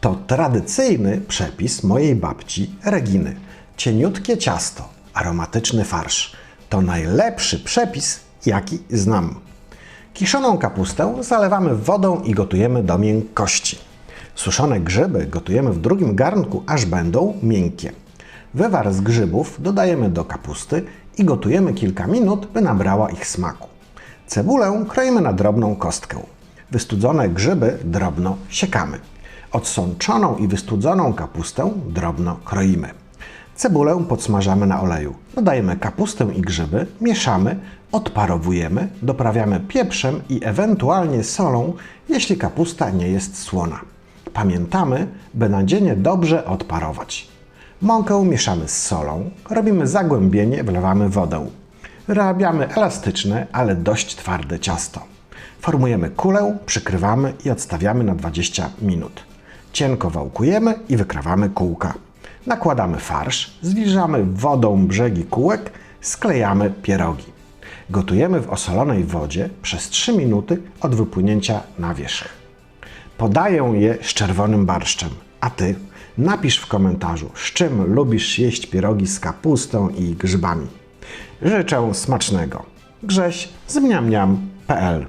To tradycyjny przepis mojej babci Reginy. Cieniutkie ciasto, aromatyczny farsz. To najlepszy przepis, jaki znam. Kiszoną kapustę zalewamy wodą i gotujemy do miękkości. Suszone grzyby gotujemy w drugim garnku, aż będą miękkie. Wywar z grzybów dodajemy do kapusty i gotujemy kilka minut, by nabrała ich smaku. Cebulę kroimy na drobną kostkę. Wystudzone grzyby drobno siekamy. Odsączoną i wystudzoną kapustę drobno kroimy. Cebulę podsmażamy na oleju. Dodajemy kapustę i grzyby, mieszamy, odparowujemy, doprawiamy pieprzem i ewentualnie solą, jeśli kapusta nie jest słona. Pamiętamy, by nadzienie dobrze odparować. Mąkę mieszamy z solą, robimy zagłębienie, wlewamy wodę. Wyrabiamy elastyczne, ale dość twarde ciasto. Formujemy kulę, przykrywamy i odstawiamy na 20 minut. Cienko wałkujemy i wykrawamy kółka. Nakładamy farsz, zwilżamy wodą brzegi kółek, sklejamy pierogi. Gotujemy w osolonej wodzie przez 3 minuty od wypłynięcia na wierzch. Podaję je z czerwonym barszczem. A ty napisz w komentarzu, z czym lubisz jeść pierogi z kapustą i grzybami. Życzę smacznego. Grześ z mniamniam.pl